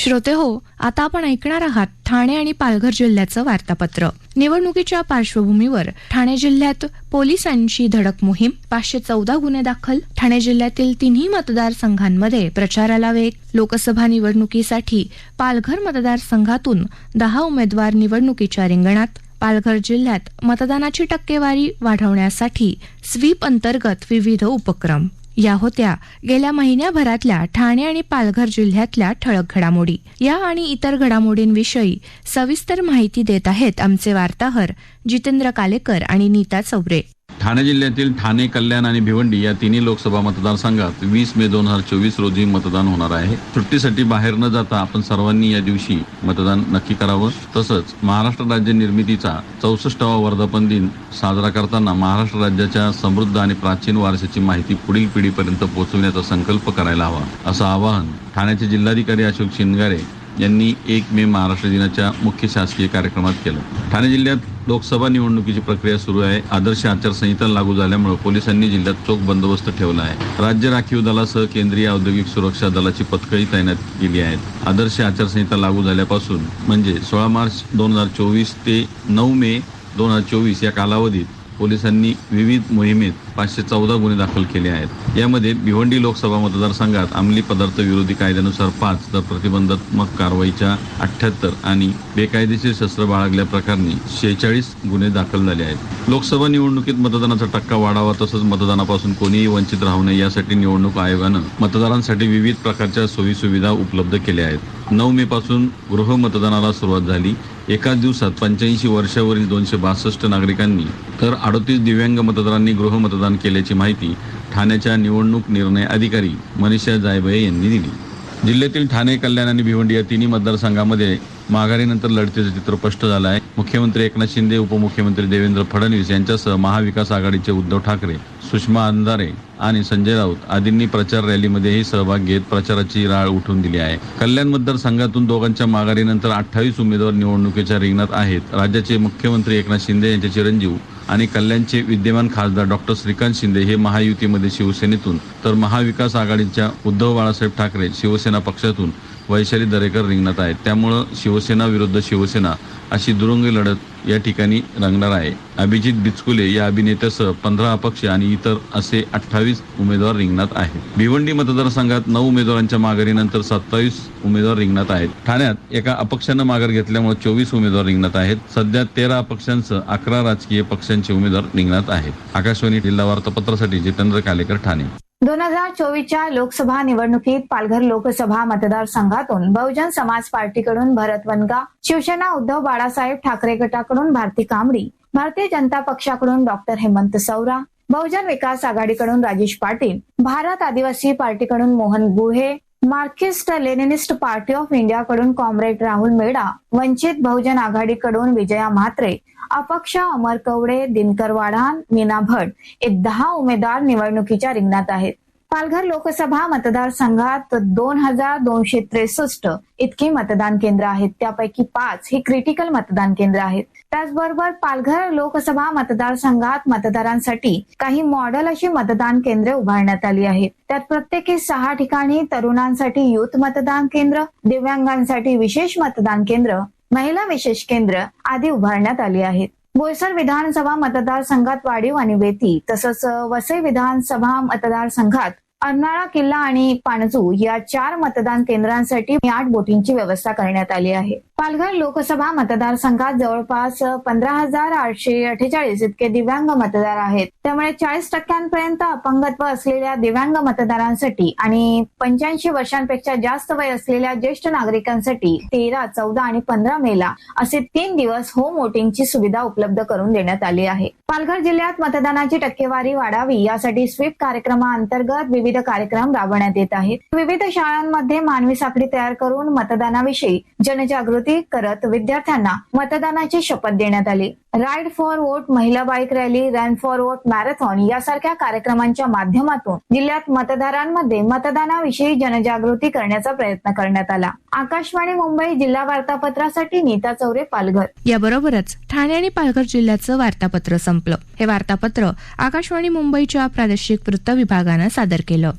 श्रोते हो आता आपण ऐकणार आहात ठाणे आणि पालघर जिल्ह्याचं वार्तापत्र. निवडणुकीच्या पार्श्वभूमीवर ठाणे जिल्ह्यात पोलिसांची धडक मोहीम पाचशे चौदा गुन्हे दाखल. ठाणे जिल्ह्यातील तिन्ही मतदारसंघांमध्ये प्रचाराला वेग. लोकसभा निवडणुकीसाठी पालघर मतदारसंघातून दहा उमेदवार निवडणुकीच्या रिंगणात. पालघर जिल्ह्यात मतदानाची टक्केवारी वाढवण्यासाठी स्वीप अंतर्गत विविध उपक्रम. या होत्या. गेल्या महिन्याभरातल्या ठाणे आणि पालघर जिल्ह्यातल्या ठळक घडामोडी. या आणि इतर घडामोडींविषयी सविस्तर माहिती देत आहेत आमचे वार्ताहर जितेंद्र कालेकर आणि नीता चौरे. ठाणे जिल्ह्यातील ठाणे कल्याण आणि भिवंडी या तिन्ही लोकसभा मतदारसंघात वीस मे दोन हजार चोवीस रोजी मतदान होणार आहे. सुट्टीसाठी बाहेर न जाता आपण सर्वांनी या दिवशी मतदान नक्की करावं. तसंच महाराष्ट्र राज्य निर्मितीचा चौसष्टावा वर्धापन दिन साजरा करताना महाराष्ट्र राज्याच्या समृद्ध आणि प्राचीन वारशाची माहिती पुढील पिढीपर्यंत पोहोचविण्याचा संकल्प करायला हवा. असं आवाहन ठाण्याचे जिल्हाधिकारी अशोक शिंदगारे यांनी एक मे महाराष्ट्र दिनाच्या मुख्य शासकीय कार्यक्रमात केलं. ठाणे जिल्ह्यात लोकसभा निवडणुकीची प्रक्रिया सुरू आहे. आदर्श आचारसंहिता लागू झाल्यामुळे पोलिसांनी जिल्ह्यात चोख बंदोबस्त ठेवला आहे. राज्य राखीव दलासह केंद्रीय औद्योगिक सुरक्षा दलाची पथकही तैनात केली आहेत. आदर्श आचारसंहिता लागू झाल्यापासून म्हणजे सोळा मार्च दोन हजार चोवीस ते नऊ मे दोन हजार चोवीस या कालावधीत पोलिसांनी विविध मोहिमेत पाचशे चौदा गुन्हे दाखल केले आहेत. यामध्ये भिवंडी लोकसभा मतदारसंघात अंमली पदार्थ विरोधी कायद्यानुसार पाच तर प्रतिबंधात्मक कारवाईच्या अठ्ठ्याहत्तर आणि बेकायदेशीर शस्त्र बाळगल्या प्रकरणी शेहेचाळीस गुन्हे दाखल झाले आहेत. लोकसभा निवडणुकीत मतदानाचा टक्का वाढावा तसंच मतदानापासून कोणीही वंचित राहू नये यासाठी निवडणूक आयोगानं मतदारांसाठी विविध प्रकारच्या सोयीसुविधा उपलब्ध केल्या आहेत. नऊ मे पासून गृहमतदानाला सुरुवात झाली. एकाच दिवसात पंच्याऐंशी वर्षावरील दोनशे बासष्ट नागरिकांनी तर अडतीस दिव्यांग मतदारांनी गृहमतदान केल्याची माहिती ठाण्याच्या निवडणूक निर्णय अधिकारी मनीषा जायबये यांनी दिली. जिल्ह्यातील ठाणे कल्याण आणि भिवंडी या तिन्ही मतदारसंघामध्ये माघारीनंतर लढतीचं चित्र स्पष्ट झालं आहे. मुख्यमंत्री एकनाथ शिंदे उपमुख्यमंत्री देवेंद्र फडणवीस यांच्यासह महाविकास आघाडीचे उद्धव ठाकरे सुषमा अंधारे आणि संजय राऊत आदींनी प्रचार रॅलीमध्येही सहभाग घेत प्रचाराची राळ उठून दिली आहे. कल्याण मतदारसंघातून दोघांच्या माघारीनंतर अठ्ठावीस उमेदवार निवडणुकीच्या रिंगणात आहेत. राज्याचे मुख्यमंत्री एकनाथ शिंदे यांचे चिरंजीव आणि कल्याणचे विद्यमान खासदार डॉक्टर श्रीकांत शिंदे हे महायुतीमध्ये शिवसेनेतून तर महाविकास आघाडीच्या उद्धव बाळासाहेब ठाकरे शिवसेना पक्षातून वैशाली दरेकर रिंगणात आहेत. त्यामुळं शिवसेना विरुद्ध शिवसेना अशी दुरंगी लढत या ठिकाणी रंगणार आहे. अभिजित बिचकुले या अभिनेत्यासह पंधरा अपक्ष आणि इतर असे अठ्ठावीस उमेदवार रिंगणात आहेत. भिवंडी मतदारसंघात नऊ उमेदवारांच्या माघारीनंतर सत्तावीस उमेदवार रिंगणात आहेत. ठाण्यात एका अपक्षानं माघार घेतल्यामुळे चोवीस उमेदवार रिंगणात आहेत. सध्या तेरा अपक्षांसह अकरा राजकीय पक्षांचे उमेदवार रिंगणात आहेत. आकाशवाणी जिल्हा वार्तापत्रासाठी जितेंद्र कालेकर ठाणे. दोन हजार चोवीसच्या लोकसभा निवडणुकीत पालघर लोकसभा मतदारसंघातून बहुजन समाज पार्टीकडून भरत वनगा शिवसेना उद्धव बाळासाहेब ठाकरे गटाकडून भारती कांबळी भारतीय जनता पक्षाकडून डॉक्टर हेमंत सौरा बहुजन विकास आघाडीकडून Rajesh Patil Bharat Adivasi पार्टीकडून Mohan Guhe Marxist Leninist party of इंडियाकडून कॉम्रेड राहुल मेडा वंचित बहुजन आघाडीकडून विजया म्हात्रे अपक्ष अमर कवडे दिनकर वाढान मीना भट हे दहा उमेदवार निवडणुकीच्या रिंगणात आहेत. पालघर लोकसभा मतदारसंघात दोन हजार दोनशे त्रेसष्ट इतकी मतदान केंद्र आहेत. त्यापैकी पाच ही क्रिटिकल मतदान केंद्र आहेत. त्याचबरोबर पालघर लोकसभा मतदारसंघात मतदारांसाठी काही मॉडेल अशी मतदान केंद्रे उभारण्यात आली आहेत. त्यात प्रत्येकी सहा ठिकाणी तरुणांसाठी युथ मतदान केंद्र दिव्यांगांसाठी विशेष मतदान केंद्र महिला विशेष केंद्र आदी उभारण्यात आली आहेत. बोईसर विधानसभा मतदारसंघात वाढीव आणि वेती तसंच वसई विधानसभा मतदारसंघात अर्नाळा किल्ला आणि पाणजू या चार मतदान केंद्रांसाठी आठ बोटींची व्यवस्था करण्यात आली आहे. पालघर लोकसभा मतदारसंघात जवळपास पंधरा हजार आठशे अठ्ठेचाळीस इतके दिव्यांग मतदार आहेत. त्यामुळे चाळीस टक्क्यांपर्यंत अपंगत्व असलेल्या दिव्यांग मतदारांसाठी आणि पंच्याऐंशी वर्षांपेक्षा जास्त वय असलेल्या ज्येष्ठ नागरिकांसाठी तेरा चौदा आणि पंधरा मेला असे तीन दिवस होम वोटिंगची सुविधा उपलब्ध करून देण्यात आली आहे. पालघर जिल्ह्यात मतदानाची टक्केवारी वाढावी यासाठी स्वीप कार्यक्रमाअंतर्गत विविध कार्यक्रम राबवण्यात येत आहेत. विविध शाळांमध्ये मानवी साखळी तयार करून मतदानाविषयी जनजागृती करत विद्यार्थ्यांना मतदानाची शपथ देण्यात आली. राईड फॉर वोट महिला bike rally run for vote marathon यासारख्या कार्यक्रमांच्या माध्यमातून जिल्ह्यात मतदारांमध्ये मतदानाविषयी जनजागृती करण्याचा प्रयत्न करण्यात आला. आकाशवाणी मुंबई जिल्हा वार्तापत्रासाठी नीता चौरे पालघर. याबरोबरच ठाणे आणि पालघर जिल्ह्याचं वार्तापत्र संपलं. हे वार्तापत्र आकाशवाणी मुंबईच्या प्रादेशिक वृत्त विभागानं सादर केलं.